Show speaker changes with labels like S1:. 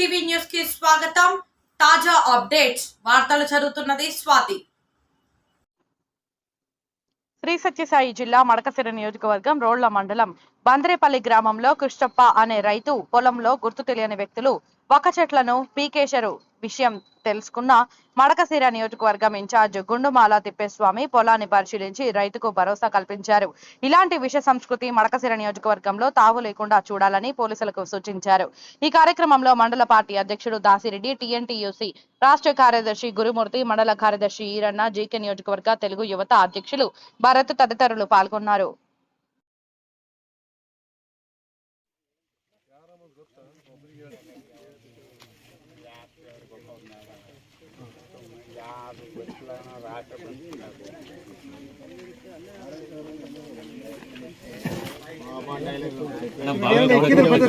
S1: TV న్యూస్కి స్వాగతం. తాజా అప్డేట్స్. వార్తలు చదువుతున్నది స్వాతి.
S2: శ్రీ సత్యసాయి జిల్లా మడకసిర నియోజకవర్గం రోళ్ళ మండలం బంద్రేపల్లి గ్రామంలో కృష్ణప్ప అనే రైతు పొలంలో గుర్తు తెలియని వ్యక్తులు వక్క చెట్లను పీకేశారు. విషయం తెలుసుకున్న మడకశిర నియోజకవర్గం ఇన్ఛార్జ్ గుండుమాల తిప్పేస్వామి పొలాన్ని పరిశీలించి రైతుకు భరోసా కల్పించారు. ఇలాంటి విష సంస్కృతి మడకసిర నియోజకవర్గంలో తావు లేకుండా చూడాలని పోలీసులకు సూచించారు. ఈ కార్యక్రమంలో మండల పార్టీ అధ్యక్షుడు దాసిరెడ్డి టీఎన్టీయూసీ రాష్ట్ర కార్యదర్శి గురుమూర్తి మండల కార్యదర్శి ఈరన్న జీకే నియోజకవర్గ తెలుగు యువత అధ్యక్షులు భరత్ తదితరులు పాల్గొన్నారు. నాలుగు బస్సులు రాష్ట్ర